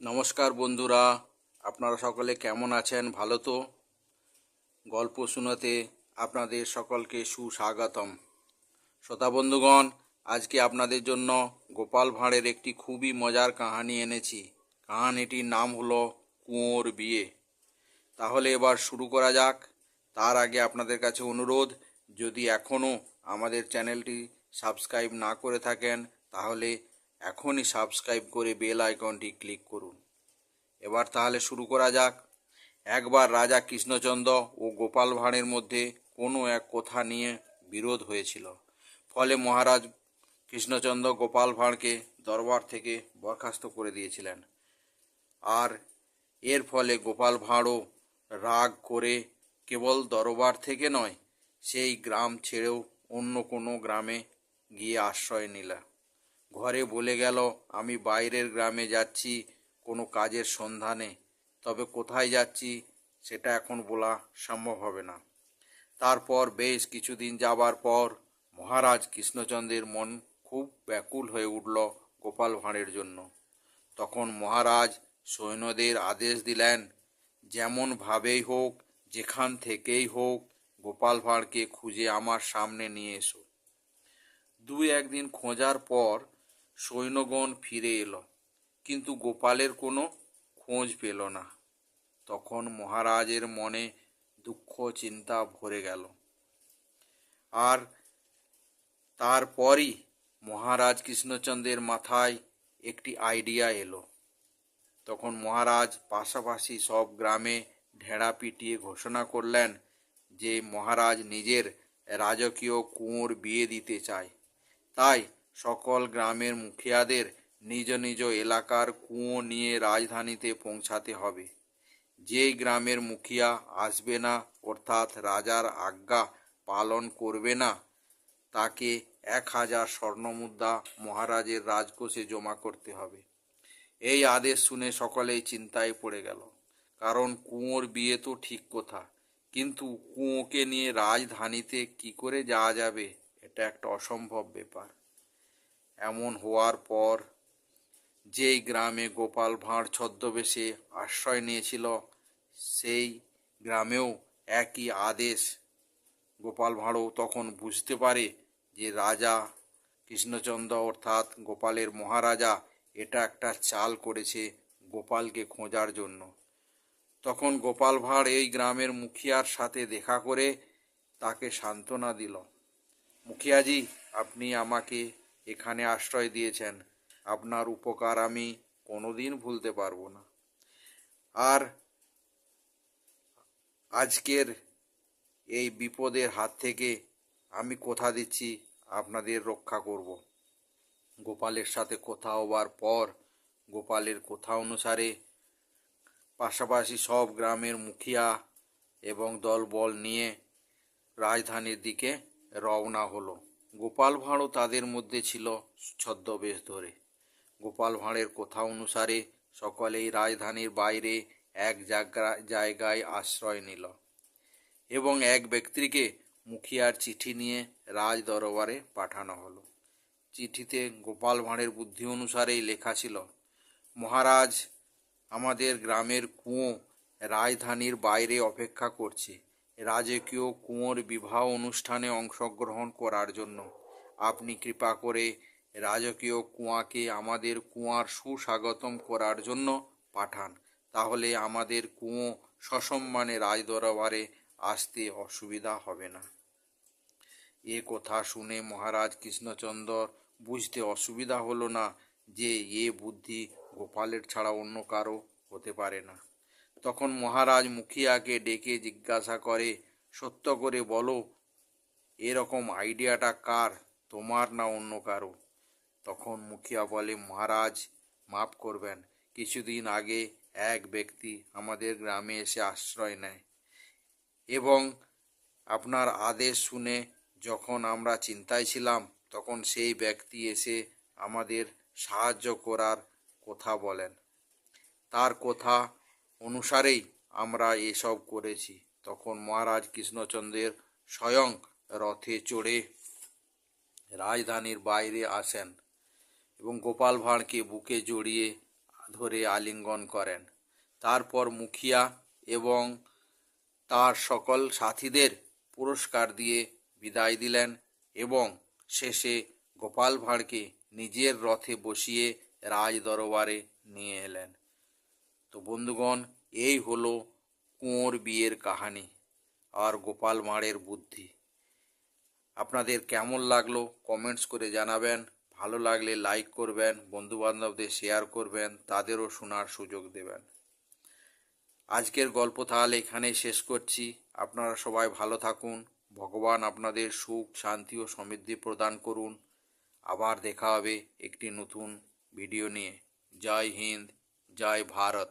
নমস্কার বন্ধুরা, আপনারা সকলে কেমন আছেন? ভালো তো? গল্প শোনাতে আপনাদের সকলকে সুস্বাগতম। শ্রোতা বন্ধুগণ, আজকে আপনাদের জন্য গোপাল ভাঁড়ের একটি খুবই মজার কাহানি এনেছি। কাহানিটির নাম হলো কুঁয়োর বিয়ে। তাহলে এবার শুরু করা যাক। তার আগে আপনাদের কাছে অনুরোধ, যদি এখনও আমাদের চ্যানেলটি সাবস্ক্রাইব না করে থাকেন, তাহলে এখনই সাবস্ক্রাইব করে বেল আইকনটি ক্লিক করুন। এবার তাহলে শুরু করা যাক। একবার রাজা কৃষ্ণচন্দ্র ও গোপাল ভাঁড়ের মধ্যে কোনো এক কথা নিয়ে বিরোধ হয়েছিল। ফলে মহারাজ কৃষ্ণচন্দ্র গোপাল ভাঁড়কে দরবার থেকে বরখাস্ত করে দিয়েছিলেন। আর এর ফলে গোপাল ভাঁড়ও রাগ করে কেবল দরবার থেকে নয়, সেই গ্রাম ছেড়েও অন্য কোনো গ্রামে গিয়ে আশ্রয় নিল ঘরে বলে গেল, আমি বাইরের গ্রামে যাচ্ছি, কোনো কাজের সন্ধানে তবে কোথায় যাচ্ছি, সেটা এখন বলা সম্ভব হবে না। তারপর বেশ কিছুদিন যাবার পর মহারাজ কৃষ্ণচন্দ্রের মন খুব ব্যাকুল হয়ে উঠল গোপাল ভাঁড়ের জন্য। তখন মহারাজ সৈন্যদের আদেশ দিলেন যেমনভাবেই হোক, যেখান থেকেই হোক, গোপাল ভাঁড়কে খুঁজে আমার সামনে নিয়ে এসো। দুই একদিন খোঁজার পর সৈন্যগণ ফিরে এলো, কিন্তু গোপালের কোনো খোঁজ পেল না। তখন মহারাজের মনে দুঃখ, চিন্তা ভরে গেল। আর তারপরই মহারাজ কৃষ্ণচন্দ্রের মাথায় একটি আইডিয়া এলো। তখন মহারাজ পাশাপাশি সব গ্রামে ঢেড়া পিটিয়ে ঘোষণা করলেন যে মহারাজ নিজের রাজকীয় কুঁয়োর বিয়ে দিতে চায়। তাই সকল গ্রামের মুখিয়াদের নিজ নিজ এলাকার কুঁয়ো নিয়ে রাজধানীতে পৌঁছাতে হবে। যেই গ্রামের মুখিয়া আসবে না, অর্থাৎ রাজার আজ্ঞা পালন করবে না, তাকে এক হাজার স্বর্ণমুদ্রা মহারাজের রাজকোষে জমা করতে হবে। এই আদেশ শুনে সকলেই চিন্তায় পড়ে গেল। কারণ কুঁয়োর বিয়ে তো ঠিক কথা, কিন্তু কুঁয়োকে নিয়ে রাজধানীতে কি করে যাওয়া যাবে, এটা একটা অসম্ভব ব্যাপার। এমন হওয়ার পর যেই গ্রামে গোপাল ভাঁড় ছদ্মবেশে আশ্রয় নিয়েছিল, সেই গ্রামেও একই আদেশ। গোপাল ভাঁড়ও তখন বুঝতে পারে যে রাজা কৃষ্ণচন্দ্র অর্থাৎ গোপালের মহারাজা এটা একটা চাল করেছে গোপালকে খোঁজার জন্য। তখন গোপাল ভাঁড় এই গ্রামের মুখিয়ার সাথে দেখা করে তাকে সান্ত্বনা দিল, মুখিয়াজি, আপনি আমাকে এখানে আশ্রয় দিয়েছেন। আপনার উপকার আমি কোনোদিন ভুলতে পারব না। আর আজকের এই বিপদের হাত থেকে আমি কথা দিচ্ছি আপনাদের রক্ষা করব। গোপালের সাথে কথা হবার পর গোপালের কথা অনুসারে পাশাপাশি সব গ্রামের মুখিয়া এবং দলবল নিয়ে রাজধানীর দিকে রওনা হলো। গোপাল ভাঁড়ও তাদের মধ্যে ছিল ছদ্মবেশ ধরে। গোপাল ভাঁড়ের কথা অনুসারে সকলেই রাজধানীর বাইরে এক জায়গা জায়গায় আশ্রয় নিল এবং এক ব্যক্তিকে মুখিয়ার চিঠি নিয়ে রাজ দরবারে পাঠানো হলো। চিঠিতে গোপাল ভাঁড়ের বুদ্ধি অনুসারেই লেখা ছিল, মহারাজ, আমাদের গ্রামের কুঁয়ো রাজধানীর বাইরে অপেক্ষা করছে। রাজকীয় কুঁয়োর বিবাহ অনুষ্ঠানে অংশগ্রহণ করার জন্য। আপনি কৃপা করে রাজকীয় কুয়াকে আমাদের কুয়ার সুস্বাগতম করার জন্য পাঠান। তাহলে আমাদের কুঁয়ো সসম্মানে রাজদরবারে আসতে অসুবিধা হবে না। এ কথা শুনে মহারাজ কৃষ্ণচন্দ্র বুঝতে অসুবিধা হলো না যে এ বুদ্ধি গোপালের ছাড়া অন্য কারও হতে পারে না। তখন মহারাজ মুখিয়াকে ডেকে জিজ্ঞাসা করে, সত্য করে বলো, এরকম আইডিয়াটা কার, তোমার না অন্য কারও? তখন মুখিয়া বলে, মহারাজ, মাফ করবেন, কিছুদিন আগে এক ব্যক্তি আমাদের গ্রামে এসে আশ্রয় নেয় এবং আপনার আদেশ শুনে যখন আমরা চিন্তায় ছিলাম, তখন সেই ব্যক্তি এসে আমাদের সাহায্য করার কথা বলেন। তার কথা অনুসারেই আমরা এসব করেছি। তখন মহারাজ কৃষ্ণচন্দ্রের স্বয়ং রথে চড়ে রাজধানীর বাইরে আসেন এবং গোপাল ভাঁড়কে বুকে জড়িয়ে ধরে আলিঙ্গন করেন। তারপর মুখিয়া এবং তার সকল সাথীদের পুরস্কার দিয়ে বিদায় দিলেন এবং শেষে গোপাল ভাঁড়কে নিজের রথে বসিয়ে রাজ দরবারে নিয়ে এলেন। তো বন্ধুগণ, এই হলো কুঁয়োর বিয়ের কাহানি আর গোপাল ভাঁড়ের বুদ্ধি। আপনাদের কেমন লাগল কমেন্টস করে জানাবেন, ভালো লাগলে লাইক করবেন, বন্ধুবান্ধবদের শেয়ার করবেন, তাদেরও শোনার সুযোগ দেবেন। আজকের গল্প তাহলে এখানেই শেষ করছি। আপনারা সবাই ভালো থাকুন, ভগবান আপনাদের সুখ, শান্তি ও সমৃদ্ধি প্রদান করুন। আবার দেখা হবে একটি নতুন ভিডিও নিয়ে। জয় হিন্দ। জয় ভারত